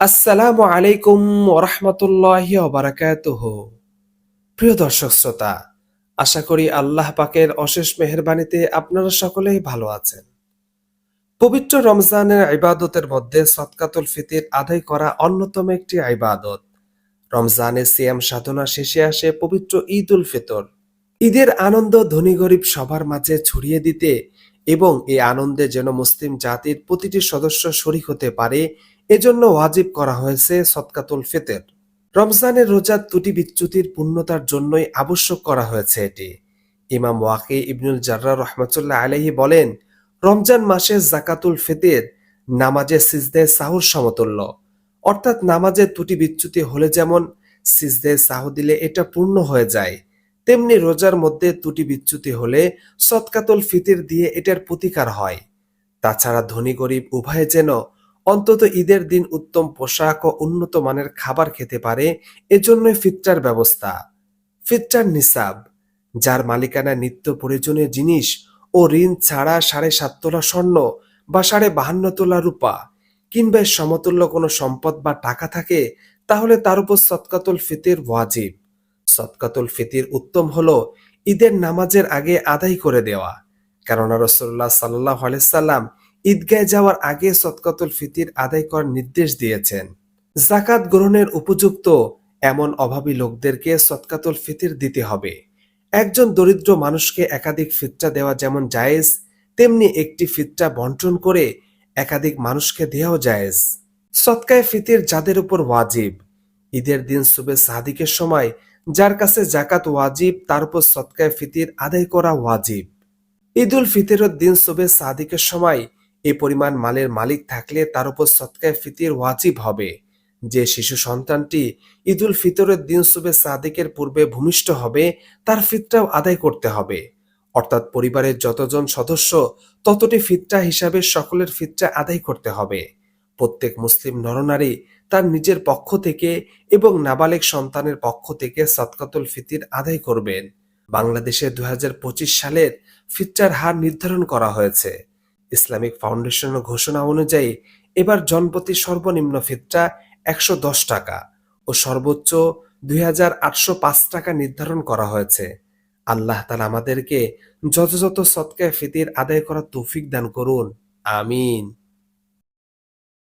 আসসালামু আলাইকুম ওরহমতুল্লাহি ওবারাকাতুহ। প্রিয় দর্শক শ্রোতা, আশা করি আল্লাহ পাকের অশেষ মেহেরবানিতে আপনারা সকলেই ভালো আছেন। পবিত্র রমজানের ইবাদতের মধ্যে সৎকাতুল ফিতির আদায় করা অন্যতম একটি ইবাদত। রমজানের সিয়াম সাধনা শেষে আসে পবিত্র ঈদ উল ফিতর। ঈদের আনন্দ ধনী গরিব সবার মাঝে ছড়িয়ে দিতে এবং এই আনন্দে যেন মুসলিম জাতির প্রতিটি সদস্য শরিক হতে পারে এজন্য ওয়াজিব করা হয়েছে সৎকাতুল ফিতর। রমজানের রোজার ত্রুটি বিচ্যুতির পূর্ণতার জন্যই আবশ্যক করা হয়েছে এটি। ইমাম ওয়াকি ইবনুল জার্রা রহমতুল্লাহ আলাইহি বলেন, রমজান মাসে জাকাতুল ফিতর নামাজে সিজদে সাহুর সমতুল্য। অর্থাৎ নামাজের ত্রুটি বিচ্যুতি হলে যেমন সিজদে সাহু দিলে এটা পূর্ণ হয়ে যায়, তেমনি রোজার মধ্যে ত্রুটি বিচ্যুতি হলে সৎকাতুল ফিতির দিয়ে এটার প্রতিকার হয়। তাছাড়া ধনী গরিব উভয়ে যেন অন্তত ঈদের দিন উত্তম পোশাক ও উন্নত মানের খাবার খেতে পারে, এজন্যই ফিতরার ব্যবস্থা। ফিতরার নিসাব, যার মালিকানা নিত্য প্রয়োজনীয় জিনিস ও ঋণ ছাড়া সাড়ে সাত তোলা স্বর্ণ বা সাড়ে বাহান্ন তোলা রূপা কিংবা সমতুল্য কোনো সম্পদ বা টাকা থাকে, তাহলে তার উপর সৎকাতুল ফিতির ওয়াজিব। সৎকাতুল ফিতির উত্তম হলো ঈদের নামাজের আগে আদায় করে দেওয়া। কেননা রসল্লাহ সাল্লাহ আলাইসাল্লাম ঈদগায় যাওয়ার আগে সৎকাতুল ফিতির আদায় করার নির্দেশ দিয়েছেন। জাকাত গ্রহণের উপযুক্ত এমন অভাবী লোকদেরকে সৎকাতুল ফিতির দিতে হবে। একজন দরিদ্র মানুষকে একাধিক ফিতরা দেওয়া যেমন জায়েজ, তেমনি একটি ফিতরা বন্টন করে একাধিক মানুষকে দেওয়াও জায়েজ। সৎকায় ফিতির যাদের উপর ওয়াজিব। ঈদের দিন সুবে সাদিকের সময় যার কাছে জাকাত ওয়াজিব, তার উপর সৎকায় ফিতির আদায় করা ওয়াজিব। ঈদ উল ফিতরের দিন সুবে সাদিকের সময় এ পরিমাণ মালের মালিক থাকলে তার উপর সৎকায় ফিতির ওয়াজিব হবে। যে শিশু সন্তানটি ঈদ উল ফিতরের দিন সুবে সাদিকের পূর্বে ভূমিষ্ঠ হবে, তার ফিতরাও আদায় করতে হবে। অর্থাৎ পরিবারের যতজন সদস্য, ততটি ফিতরা হিসাবে সকলের ফিতরা আদায় করতে হবে। প্রত্যেক মুসলিম নরনারী তার নিজের পক্ষ থেকে এবং নাবালেক সন্তানের পক্ষ থেকে সৎকাতুল ফিতির আদায় করবেন। বাংলাদেশে দুই হাজার পঁচিশ সালের ফিতরার হার নির্ধারণ করা হয়েছে। ইসলামিক ফাউন্ডেশনের ঘোষণা অনুযায়ী, এবার জনপ্রতি সর্বনিম্ন ফিতরা একশো দশ টাকা ও সর্বোচ্চ দুই হাজার আটশো পাঁচ টাকা নির্ধারণ করা হয়েছে। আল্লাহ তালা আমাদেরকে যথাযথ সৎকায় ফিতির আদায় করার তৌফিক দান করুন। আমিন।